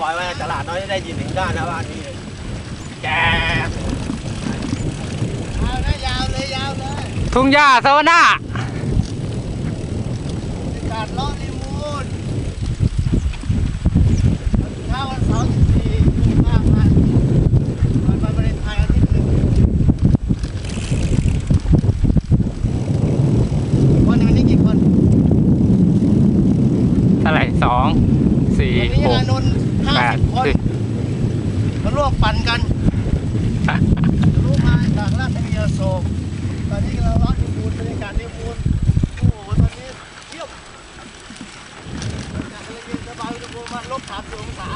ปล่อยไว้ตลาดน้อยได้ยินถึงด้านนะว่านี่แกเอานะยาวเลยยาวเลยทุ่งหญ้าสวนาอากาศร้อนในมูนวันเช้าวันเสาร์ที่สี่กุมภาพันธ์วันวันวาเลนไทน์อาทิตย์หนึ่งคนในวันนี้กี่คนเท่าไหร่สองสี่วันนี้หก อานนท์ ห้าสิบคนมาร่วมปั่นกันรู้มาจากราชบุรีอโศกตอนนี้เราเลาะนิมูลบรรยากาศนิมูลโอ้โหตอนนี้เยี่ยมอากาศเลยเย็นสบายอุณหภูมิมันลบสามสิบองศา